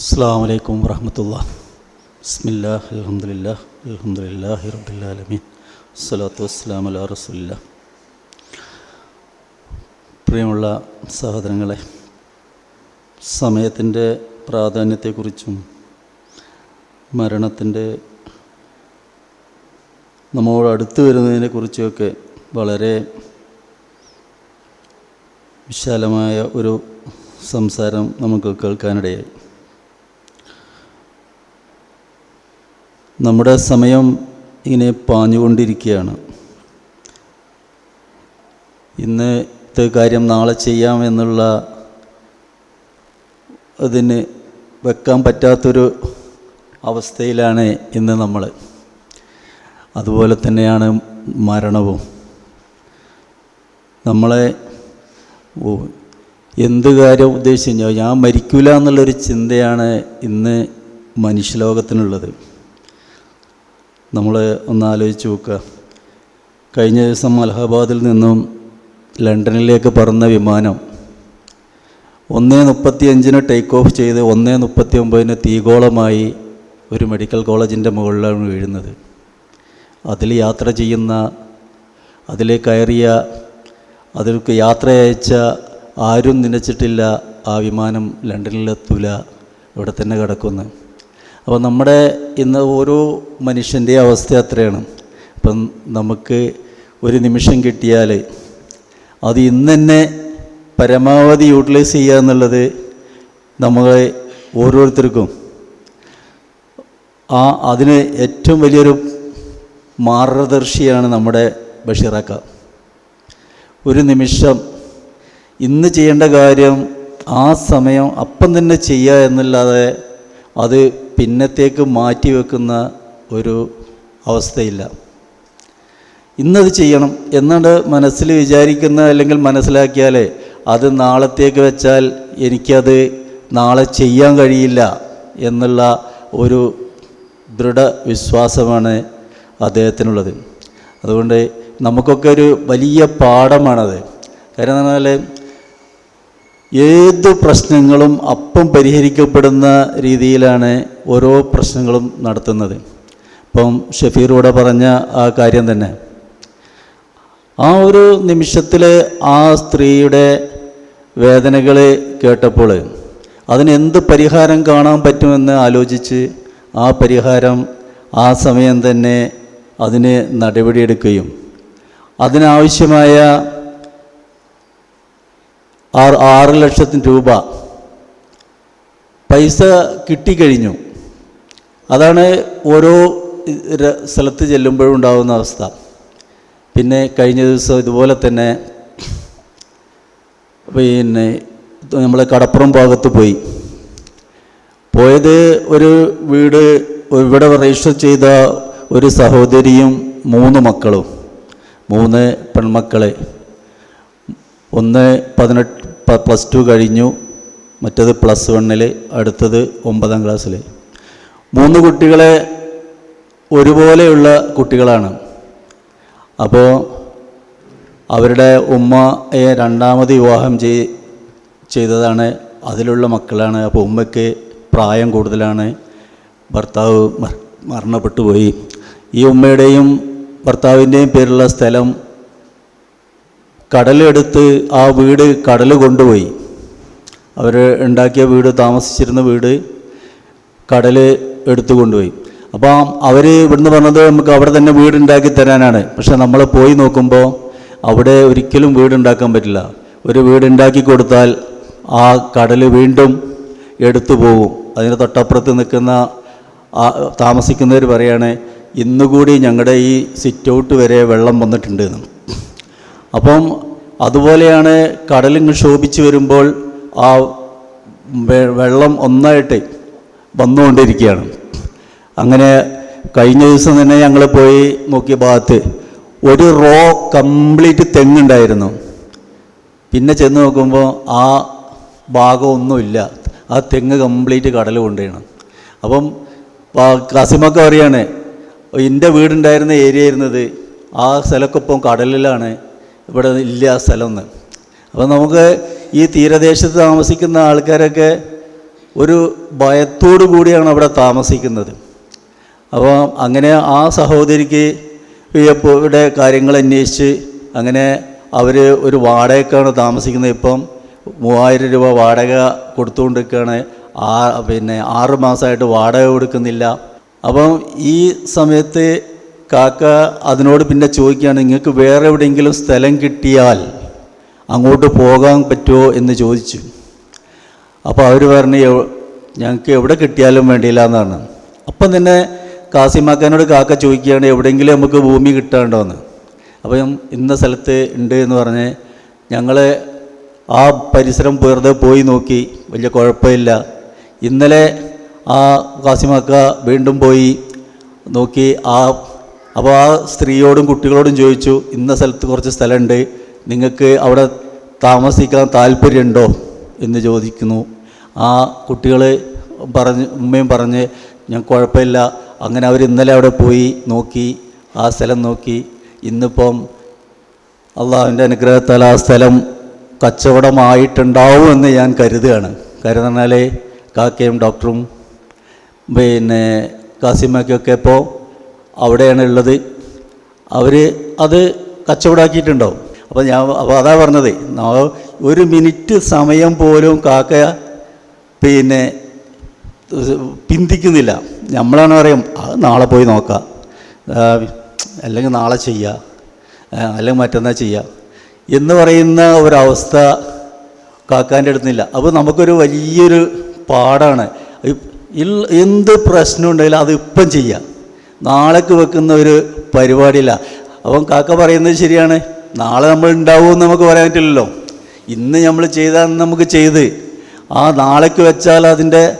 അസ്സാം വലൈക്കും വറഹമത്തുള്ള ബിസ്മില്ലാ അലഹമുല്ലാ അലഹമുല്ലാഹി റബ്ബുലാലമീൻ സ്വലാത്തു വസ്സലാം അല റസൂലില്ല. പ്രിയമുള്ള സഹോദരങ്ങളെ സമയത്തിന്റെ പ്രാധാന്യത്തെക്കുറിച്ചും മരണത്തിന്റെ നമ്മോട് അടുത്ത് വരുന്നതിനെക്കുറിച്ചുമൊക്കെ വളരെ വിശാലമായ ഒരു സംസാരം നമുക്ക് കേൾക്കാനിടയായി. നമ്മുടെ സമയം ഇങ്ങനെ പാഞ്ഞുകൊണ്ടിരിക്കുകയാണ്. ഇന്നത്തെ കാര്യം നാളെ ചെയ്യാം എന്നുള്ള അതിന് വെക്കാൻ പറ്റാത്തൊരു അവസ്ഥയിലാണ് ഇന്ന് നമ്മൾ അതുപോലെ തന്നെയാണ് മരണവും. നമ്മളെ എന്ത് കാര്യം ഉദ്ദേശിച്ചു ഞാൻ മരിക്കില്ല എന്നുള്ളൊരു ചിന്തയാണ് ഇന്ന് മനുഷ്യലോകത്തിനുള്ളത്. നമ്മൾ ഒന്ന് ആലോചിച്ച് നോക്കുക. കഴിഞ്ഞ ദിവസം അലഹബാദിൽ നിന്നും ലണ്ടനിലേക്ക് പറന്ന വിമാനം ഒന്നേ മുപ്പത്തി അഞ്ചിന് ടേക്ക് ഓഫ് ചെയ്ത് ഒന്നേ മുപ്പത്തി ഒമ്പതിന് തീഗോളമായി ഒരു മെഡിക്കൽ കോളേജിന്റെ മുകളിലാണ് വീഴുന്നത്. അതിൽ യാത്ര ചെയ്യുന്ന അതിൽ കയറിയ അതിലേക്ക് യാത്ര അയച്ച ആരും നനച്ചിട്ടില്ല ആ വിമാനം ലണ്ടനിലെത്തൂല ഇവിടെ തന്നെ കിടക്കുന്നു. അപ്പോൾ നമ്മുടെ ഇന്ന് ഓരോ മനുഷ്യന്റെ അവസ്ഥ അത്രയാണ്. അപ്പം നമുക്ക് ഒരു നിമിഷം കിട്ടിയാൽ അത് ഇന്ന് തന്നെ പരമാവധി യൂട്ടിലൈസ് ചെയ്യുക എന്നുള്ളത് നമ്മളെ ഓരോരുത്തർക്കും ആ അതിന് ഏറ്റവും വലിയൊരു മാർഗദർശിയാണ് നമ്മുടെ ബഷീറക്ക ഒരു നിമിഷം ഇന്ന് ചെയ്യേണ്ട കാര്യം ആ സമയം അപ്പം തന്നെ ചെയ്യുക എന്നല്ലാതെ അത് പിന്നത്തേക്ക് മാറ്റി വെക്കുന്ന ഒരു അവസ്ഥയില്ല. ഇന്നത് ചെയ്യണം എന്നാണ് മനസ്സിൽ വിചാരിക്കുന്ന അല്ലെങ്കിൽ മനസ്സിലാക്കിയാലേ അത് നാളത്തേക്ക് വെച്ചാൽ എനിക്കത് നാളെ ചെയ്യാൻ കഴിയില്ല എന്നുള്ള ഒരു ദൃഢവിശ്വാസമാണ് അദ്ദേഹത്തിനുള്ളത്. അതുകൊണ്ട് നമുക്കൊക്കെ ഒരു വലിയ പാഠമാണത്. കാര്യം എന്ന് പറഞ്ഞാൽ ഏത് പ്രശ്നങ്ങളും അപ്പം പരിഹരിക്കപ്പെടുന്ന രീതിയിലാണ് ഓരോ പ്രശ്നങ്ങളും നടത്തുന്നത്. ഇപ്പം ഷഫീർ ഇവിടെ പറഞ്ഞ ആ കാര്യം തന്നെ. ആ ഒരു നിമിഷത്തിൽ ആ സ്ത്രീയുടെ വേദനകൾ കേട്ടപ്പോൾ അതിനെന്ത് പരിഹാരം കാണാൻ പറ്റുമെന്ന് ആലോചിച്ച് ആ പരിഹാരം ആ സമയം തന്നെ അതിന് നടപടിയെടുക്കുകയും അതിനാവശ്യമായ ആറ് ആറ് ലക്ഷത്തിന് രൂപ. പൈസ കിട്ടിക്കഴിഞ്ഞു അതാണ് ഓരോ സ്ഥലത്ത് ചെല്ലുമ്പോഴും ഉണ്ടാകുന്ന അവസ്ഥ. പിന്നെ കഴിഞ്ഞ ദിവസം ഇതുപോലെ തന്നെ പിന്നെ നമ്മൾ കടപ്പുറം ഭാഗത്ത് പോയി. പോയത് ഒരു വീട് ഇവിടെ രജിസ്റ്റർ ചെയ്ത ഒരു സഹോദരിയും മൂന്ന് മക്കളും. മൂന്ന് പെൺമക്കളെ. ഒന്ന് പതിനെട്ട് പ്ലസ് ടു കഴിഞ്ഞു. മറ്റത് പ്ലസ് വണ്ണിൽ അടുത്തത് ഒമ്പതാം ക്ലാസ്സിൽ മൂന്ന് കുട്ടികളെ ഒരുപോലെയുള്ള കുട്ടികളാണ്. അപ്പോൾ അവരുടെ ഉമ്മയെ രണ്ടാമത് വിവാഹം ചെയ് ചെയ്തതാണ്. അതിലുള്ള മക്കളാണ്. അപ്പോൾ ഉമ്മയ്ക്ക് പ്രായം കൂടുതലാണ്. ഭർത്താവ് മരണപ്പെട്ടു പോയി. ഈ ഉമ്മയുടെയും ഭർത്താവിന്റെയും പേരുള്ള സ്ഥലം കടലെടുത്ത് ആ വീട് കടൽ കൊണ്ടുപോയി. അവർ ഉണ്ടാക്കിയ വീട് താമസിച്ചിരുന്ന വീട് കടൽ എടുത്തു കൊണ്ടുപോയി. അപ്പം അവർ ഇവിടുന്ന് പറഞ്ഞത് നമുക്ക് അവിടെ തന്നെ വീട് ഉണ്ടാക്കി തരാനാണ്. പക്ഷെ നമ്മൾ പോയി നോക്കുമ്പോൾ അവിടെ ഒരിക്കലും വീടുണ്ടാക്കാൻ പറ്റില്ല. ഒരു വീട് ഉണ്ടാക്കി കൊടുത്താൽ ആ കടൽ വീണ്ടും എടുത്തു പോകും അതിന് തൊട്ടപ്പുറത്ത് നിൽക്കുന്ന താമസിക്കുന്നവർ പറയാണ് ഇന്നുകൂടി ഞങ്ങളുടെ ഈ സിറ്റ് ഔട്ട് വരെ വെള്ളം വന്നിട്ടുണ്ട് അപ്പം അതുപോലെയാണ് കടലിങ്ങ് ശോഭിച്ച് വരുമ്പോൾ ആ വെള്ളം ഒന്നായിട്ട് വന്നുകൊണ്ടിരിക്കുകയാണ്. അങ്ങനെ കഴിഞ്ഞ ദിവസം തന്നെ ഞങ്ങൾ പോയി നോക്കിയ ഭാഗത്ത് ഒരു റോ കംപ്ലീറ്റ് തെങ്ങുണ്ടായിരുന്നു. പിന്നെ ചെന്ന് നോക്കുമ്പോൾ ആ ഭാഗമൊന്നുമില്ല. ആ തെങ്ങ് കംപ്ലീറ്റ് കടൽ കൊണ്ടുപോയണം. അപ്പം കസിമൊക്കെ പറയാണ് എന്റെ വീടുണ്ടായിരുന്ന ഏരിയ ആയിരുന്നത്. ആ സ്ഥലമൊക്കെ ഇപ്പം കടലിലാണ് ഇവിടെ ഇല്ല സ്ഥലം എന്ന് അപ്പം നമുക്ക് ഈ തീരദേശത്ത് താമസിക്കുന്ന ആൾക്കാരൊക്കെ ഒരു ഭയത്തോടു കൂടിയാണ് അവിടെ താമസിക്കുന്നത്. അപ്പോൾ അങ്ങനെ ആ സഹോദരിക്ക് ഇവിടെ കാര്യങ്ങൾ അന്വേഷിച്ച് അങ്ങനെ അവർ ഒരു വാടകയ്ക്കാണ് താമസിക്കുന്നത്. ഇപ്പം മൂവായിരം രൂപ വാടക കൊടുത്തുകൊണ്ടിരിക്കുകയാണ്. ആ പിന്നെ ആറ് മാസമായിട്ട് വാടക കൊടുക്കുന്നില്ല. അപ്പം ഈ സമയത്ത് കാക്ക അതിനോട് പിന്നെ ചോദിക്കുകയാണ് നിങ്ങൾക്ക് വേറെ എവിടെയെങ്കിലും സ്ഥലം കിട്ടിയാൽ അങ്ങോട്ട് പോകാൻ പറ്റുമോ? എന്ന് ചോദിച്ചു. അപ്പോൾ അവർ പറഞ്ഞു "എവ്- ഞങ്ങൾക്ക് എവിടെ കിട്ടിയാലും വേണ്ടിയില്ല എന്നാണ്. അപ്പം തന്നെ കാസിമാക്കാനോട് കാക്ക ചോദിക്കുകയാണ് എവിടെയെങ്കിലും നമുക്ക് ഭൂമി കിട്ടാണ്ടോന്ന്? അപ്പം ഇന്ന സ്ഥലത്ത് ഉണ്ട് എന്ന് പറഞ്ഞ് ഞങ്ങൾ ആ പരിസരം വെറുതെ പോയി നോക്കി വലിയ കുഴപ്പമില്ല. ഇന്നലെ ആ കാസിമാക്ക വീണ്ടും പോയി നോക്കി ആ അപ്പോൾ ആ സ്ത്രീയോടും കുട്ടികളോടും ചോദിച്ചു ഇന്ന സ്ഥലത്ത് കുറച്ച് സ്ഥലമുണ്ട് നിങ്ങൾക്ക് അവിടെ താമസിക്കാൻ താല്പര്യമുണ്ടോ? എന്ന് ചോദിക്കുന്നു. ആ കുട്ടികൾ പറഞ്ഞ് ഉമ്മയും പറഞ്ഞ് ഞാൻ കുഴപ്പമില്ല. അങ്ങനെ അവർ ഇന്നലെ അവിടെ പോയി നോക്കി ആ സ്ഥലം നോക്കി. ഇന്നിപ്പം അള്ളാഹുവിന്റെ അനുഗ്രഹത്താൽ ആ സ്ഥലം കച്ചവടമായിട്ടുണ്ടാവും എന്ന് ഞാൻ കരുതുകയാണ്. പറഞ്ഞാൽ കാക്കയും ഡോക്ടറും പിന്നെ കാസിമ്മയ്ക്കൊക്കെ ഇപ്പോൾ അവിടെയാണ് ഉള്ളത് അവർ അത് കച്ചവടാക്കിയിട്ടുണ്ടാവും. അപ്പോൾ ഞാൻ അപ്പോൾ അതാ പറഞ്ഞത് ഒരു മിനിറ്റ് സമയം പോലും കാക്ക പിന്നെ പിന്തിക്കുന്നില്ല. നമ്മളാണ് പറയും നാളെ പോയി നോക്കാം. അല്ലെങ്കിൽ നാളെ ചെയ്യുക അല്ലെങ്കിൽ മറ്റന്നാൾ ചെയ്യുക എന്ന് പറയുന്ന ഒരവസ്ഥ കാക്കാന്റെ അടുത്തില്ല അപ്പോൾ നമുക്കൊരു വലിയൊരു പാടാണ്. എന്ത് പ്രശ്നം ഉണ്ടെങ്കിലും അത് ഇപ്പം ചെയ്യാം. നാളേക്ക് വെക്കുന്ന ഒരു പരിപാടിയില്ല. അപ്പം കാക്ക പറയുന്നത് ശരിയാണ്. നാളെ നമ്മൾ ഉണ്ടാവുമെന്ന് നമുക്ക് പറയാൻ പറ്റില്ലല്ലോ. ഇന്ന് നമ്മൾ ചെയ്താൽ നമുക്ക് ചെയ്ത്. ആ നാളേക്ക് വെച്ചാൽ അതിന്റെ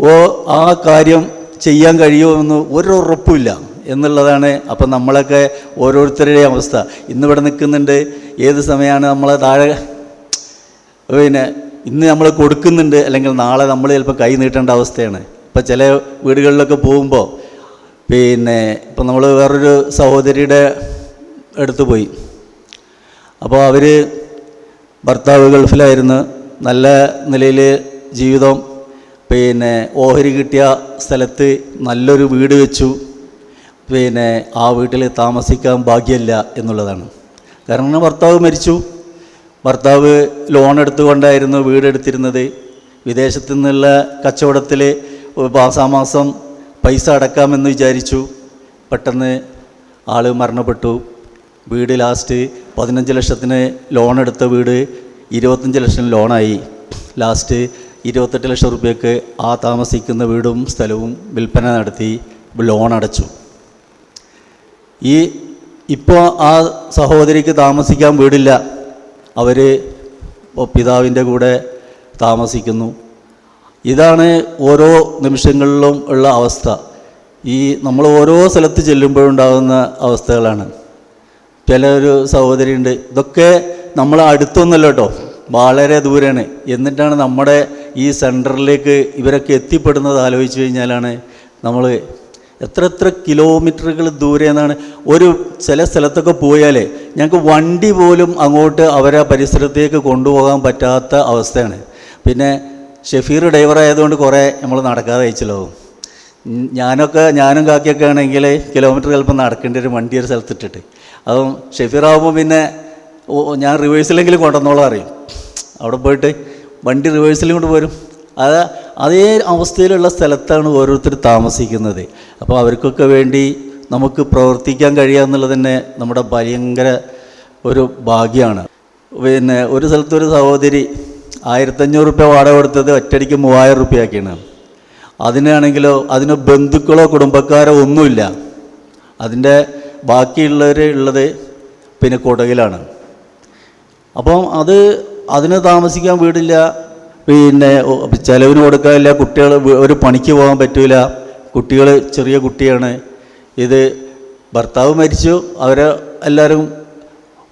ഓ ആ കാര്യം ചെയ്യാൻ കഴിയുമെന്ന് ഒരു ഉറപ്പുമില്ല എന്നുള്ളതാണ് അപ്പം നമ്മളൊക്കെ ഓരോരുത്തരുടെയും അവസ്ഥ. ഇന്നിവിടെ നിൽക്കുന്നുണ്ട്. ഏത് സമയമാണ് നമ്മളെ താഴെ? പിന്നെ ഇന്ന് നമ്മൾ കൊടുക്കുന്നുണ്ട്. അല്ലെങ്കിൽ നാളെ നമ്മൾ ചിലപ്പോൾ കൈ നീട്ടേണ്ട അവസ്ഥയാണ്. ഇപ്പം ചില വീടുകളിലൊക്കെ പോകുമ്പോൾ പിന്നെ ഇപ്പം നമ്മൾ വേറൊരു സഹോദരിയുടെ അടുത്ത് പോയി. അപ്പോൾ അവർ ഭർത്താവ് ഗൾഫിലായിരുന്നു. നല്ല നിലയിൽ ജീവിതം. പിന്നെ ഓഹരി കിട്ടിയ സ്ഥലത്ത് നല്ലൊരു വീട് വെച്ചു. പിന്നെ ആ വീട്ടിൽ താമസിക്കാൻ ഭാഗ്യമില്ല എന്നുള്ളതാണ്. കാരണം ഭർത്താവ് മരിച്ചു. ഭർത്താവ് ലോൺ എടുത്തുകൊണ്ടായിരുന്നു വീടെടുത്തിരുന്നത് വിദേശത്തു നിന്നുള്ള കച്ചവടത്തിൽ മാസാമാസം പൈസ അടക്കാമെന്ന് വിചാരിച്ചു. പെട്ടെന്ന് ആൾ മരണപ്പെട്ടു. വീട് ലാസ്റ്റ് പതിനഞ്ച് ലക്ഷത്തിന് ലോൺ എടുത്ത വീട് ഇരുപത്തഞ്ച് ലക്ഷം ലോണായി ലാസ്റ്റ് ഇരുപത്തെട്ട് ലക്ഷം റുപ്യക്ക് ആ താമസിക്കുന്ന വീടും സ്ഥലവും വിൽപ്പന നടത്തി ലോൺ അടച്ചു. ഈ ഇപ്പോൾ ആ സഹോദരിക്ക് താമസിക്കാൻ വീടില്ല. അവർ പിതാവിന്റെ കൂടെ താമസിക്കുന്നു. ഇതാണ് ഓരോ നിമിഷങ്ങളിലും ഉള്ള അവസ്ഥ. ഈ നമ്മൾ ഓരോ സ്ഥലത്ത് ചെല്ലുമ്പോഴുണ്ടാകുന്ന അവസ്ഥകളാണ്. ചില ഒരു സഹോദരിയുണ്ട് ഇതൊക്കെ നമ്മൾ അടുത്തൊന്നല്ല കേട്ടോ വളരെ ദൂരെയാണ്. എന്നിട്ടാണ് നമ്മുടെ ഈ സെന്ററിലേക്ക് ഇവരൊക്കെ എത്തിപ്പെടുന്നത് ആലോചിച്ച് കഴിഞ്ഞാലാണ് നമ്മൾ എത്ര എത്ര കിലോമീറ്ററുകൾ ദൂരെ എന്നാണ്. ഒരു ചില സ്ഥലത്തൊക്കെ പോയാലേ ഞങ്ങൾക്ക് വണ്ടി പോലും അങ്ങോട്ട് അവരെ പരിസരത്തേക്ക് കൊണ്ടുപോകാൻ പറ്റാത്ത അവസ്ഥയാണ്. പിന്നെ ഷെഫീർ ഡ്രൈവർ ആയതുകൊണ്ട് കുറേ നമ്മൾ നടക്കാതെ അയച്ചല്ലോ. ഞാനൊക്കെ ഞാനും കാക്കിയൊക്കെ ആണെങ്കിൽ കിലോമീറ്റർ ചിലപ്പോൾ നടക്കേണ്ടി ഒരു വണ്ടി ഒരു സ്ഥലത്തിട്ടിട്ട്. അപ്പം ഷെഫീറാകുമ്പോൾ പിന്നെ ഞാൻ റിവേഴ്സിലെങ്കിലും കൊണ്ടുവന്നോളം അറിയും അവിടെ പോയിട്ട് വണ്ടി റിവേഴ്സിലും കൊണ്ട് വരും അത് അതേ അവസ്ഥയിലുള്ള സ്ഥലത്താണ് ഓരോരുത്തർ താമസിക്കുന്നത്. അപ്പോൾ അവർക്കൊക്കെ വേണ്ടി നമുക്ക് പ്രവർത്തിക്കാൻ കഴിയുക എന്നുള്ളത് തന്നെ നമ്മുടെ ഭയങ്കര ഒരു ഭാഗ്യമാണ് പിന്നെ ഒരു സ്ഥലത്തൊരു സഹോദരി ആയിരത്തഞ്ഞൂറ് റുപ്യ വാടക കൊടുത്തത് ഒറ്റയടിക്ക് മൂവായിരം റുപ്യയാക്കിയാണ് അതിനാണെങ്കിലോ അതിന് ബന്ധുക്കളോ കുടുംബക്കാരോ ഒന്നുമില്ല. അതിന്റെ ബാക്കിയുള്ളവർ ഉള്ളത് പിന്നെ കൊടകിലാണ്. അപ്പം അത് അതിന് താമസിക്കാൻ വീടില്ല. പിന്നെ ചിലവിന് കൊടുക്കാനില്ല. കുട്ടികൾ ഒരു പണിക്ക് പോകാൻ പറ്റില്ല കുട്ടികൾ ചെറിയ കുട്ടിയാണ്. ഇത് ഭർത്താവ് മരിച്ചു. അവരെ എല്ലാവരും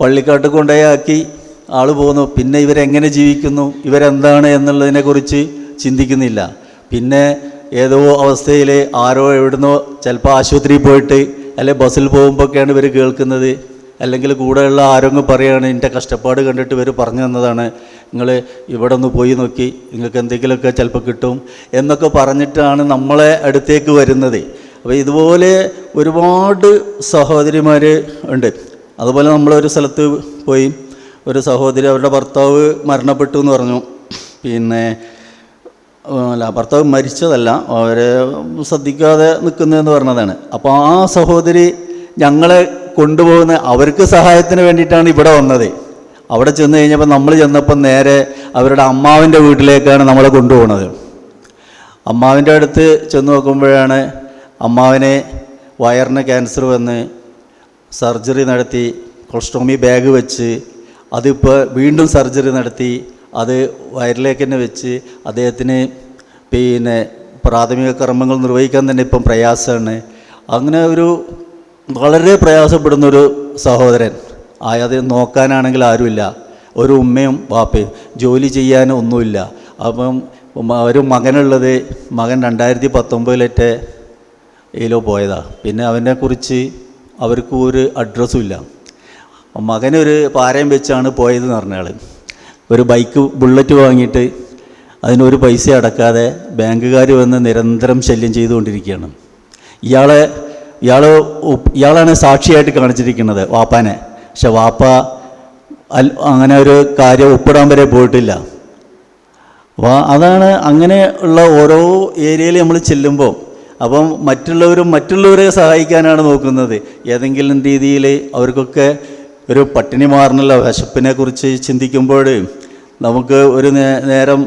പള്ളിക്കാട്ട് കൊണ്ടുപോയി ആക്കി. ആൾ പോകുന്നു. പിന്നെ ഇവരെങ്ങനെ ജീവിക്കുന്നു? ഇവരെന്താണ് എന്നുള്ളതിനെക്കുറിച്ച് ചിന്തിക്കുന്നില്ല. പിന്നെ ഏതോ അവസ്ഥയിൽ ആരോ എവിടുന്നോ ചിലപ്പോൾ ആശുപത്രിയിൽ പോയിട്ട് അല്ലെ ബസ്സിൽ പോകുമ്പോഴൊക്കെയാണ് ഇവർ കേൾക്കുന്നത്. അല്ലെങ്കിൽ കൂടെയുള്ള ആരെങ്കിലും പറയുകയാണ് എന്റെ കഷ്ടപ്പാട് കണ്ടിട്ട് ഇവർ പറഞ്ഞു തന്നതാണ്. നിങ്ങൾ ഇവിടെ ഒന്ന് പോയി നോക്കി. നിങ്ങൾക്ക് എന്തെങ്കിലുമൊക്കെ ചിലപ്പോൾ കിട്ടും. എന്നൊക്കെ പറഞ്ഞിട്ടാണ് നമ്മളെ അടുത്തേക്ക് വരുന്നത്. അപ്പോൾ ഇതുപോലെ ഒരുപാട് സഹോദരിമാർ ഉണ്ട്. അതുപോലെ നമ്മളൊരു സ്ഥലത്ത് പോയി ഒരു സഹോദരി അവരുടെ ഭർത്താവ് മരണപ്പെട്ടു എന്ന് പറഞ്ഞു. പിന്നെ അല്ല ഭർത്താവ് മരിച്ചതല്ല അവരെ ശ്രദ്ധിക്കാതെ നിൽക്കുന്നതെന്ന് പറഞ്ഞതാണ്. അപ്പോൾ ആ സഹോദരി ഞങ്ങളെ കൊണ്ടുപോകുന്ന അവർക്ക് സഹായത്തിന് വേണ്ടിയിട്ടാണ് ഇവിടെ വന്നത്. അവിടെ ചെന്ന് കഴിഞ്ഞപ്പോൾ നമ്മൾ ചെന്നപ്പോൾ നേരെ അവരുടെ അമ്മാവിന്റെ വീട്ടിലേക്കാണ് നമ്മളെ കൊണ്ടുപോകുന്നത്. അമ്മാവിന്റെ അടുത്ത് ചെന്ന് നോക്കുമ്പോഴാണ് അമ്മാവിനെ വയറിന് ക്യാൻസർ വന്ന് സർജറി നടത്തി കൊളസ്ട്രോമി ബാഗ് വെച്ച് അതിപ്പോൾ വീണ്ടും സർജറി നടത്തി അത് വയറിലേക്ക് തന്നെ വെച്ച് അദ്ദേഹത്തിന് പിന്നെ പ്രാഥമിക കർമ്മങ്ങൾ നിർവഹിക്കാൻ തന്നെ ഇപ്പം പ്രയാസമാണ്. അങ്ങനെ ഒരു വളരെ പ്രയാസപ്പെടുന്നൊരു സഹോദരൻ. അത് നോക്കാനാണെങ്കിൽ ആരുമില്ല. ഒരു ഉമ്മയും വാപ്പയും. ജോലി ചെയ്യാൻ ഒന്നുമില്ല. അപ്പം ഒരു മകനുള്ളത് മകൻ രണ്ടായിരത്തി പത്തൊമ്പതിലേറ്റേ ഇതിലോ പോയതാണ് പിന്നെ അവനെക്കുറിച്ച് അവർക്ക് ഒരു അഡ്രസ്സും ഇല്ല. മകനൊരു പാരയും വെച്ചാണ് പോയതെന്ന് പറഞ്ഞയാൾ ഒരു ബൈക്ക് ബുള്ളറ്റ് വാങ്ങിയിട്ട് അതിനൊരു പൈസ അടക്കാതെ ബാങ്കുകാർ വന്ന് നിരന്തരം ശല്യം ചെയ്തുകൊണ്ടിരിക്കുകയാണ്. ഇയാളെ ഇയാൾ ഇയാളാണ് സാക്ഷിയായിട്ട് കാണിച്ചിരിക്കുന്നത് വാപ്പാനെ. പക്ഷെ വാപ്പ അങ്ങനെ ഒരു കാര്യം ഒപ്പിടാൻ വരെ പോയിട്ടില്ല. അപ്പോൾ അതാണ് അങ്ങനെ ഉള്ള ഓരോ ഏരിയയിൽ നമ്മൾ ചെല്ലുമ്പോൾ അപ്പം മറ്റുള്ളവരും മറ്റുള്ളവരെ സഹായിക്കാനാണ് നോക്കുന്നത്. ഏതെങ്കിലും രീതിയിൽ അവർക്കൊക്കെ ഒരു പട്ടിണി മാറുന്നുള്ള വിശപ്പിനെ കുറിച്ച് ചിന്തിക്കുമ്പോൾ നമുക്ക് ഒരു നേരം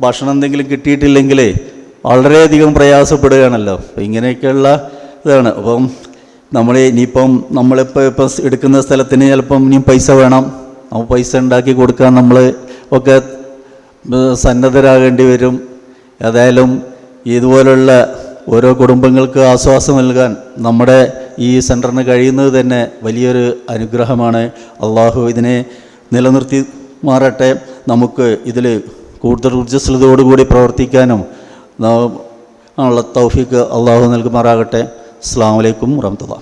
ഭക്ഷണം എന്തെങ്കിലും കിട്ടിയിട്ടില്ലെങ്കിൽ വളരെയധികം പ്രയാസപ്പെടുകയാണല്ലോ. അപ്പം ഇങ്ങനെയൊക്കെയുള്ള ഇതാണ്. അപ്പം നമ്മൾ ഇനിയിപ്പം നമ്മളിപ്പോൾ ഇപ്പം എടുക്കുന്ന സ്ഥലത്തിന് ചിലപ്പം ഇനിയും പൈസ വേണം. അപ്പോൾ പൈസ ഉണ്ടാക്കി കൊടുക്കാൻ നമ്മൾ ഒക്കെ സന്നദ്ധരാകേണ്ടി വരും. ഏതായാലും ഇതുപോലുള്ള ഓരോ കുടുംബങ്ങൾക്ക് ആശ്വാസം നൽകാൻ നമ്മുടെ ഈ സെന്ററിന് കഴിയുന്നത് തന്നെ വലിയൊരു അനുഗ്രഹമാണ്. അള്ളാഹു ഇതിനെ നിലനിർത്തി മാറട്ടെ. നമുക്ക് ഇതിൽ കൂടുതൽ ഊർജസ്വലതയോടുകൂടി പ്രവർത്തിക്കാനും ഉള്ള തൗഫീക്ക് അള്ളാഹു നൽകുമാറാകട്ടെ. അസ്സാം വലൈക്കും വറഹമത്തുള്ള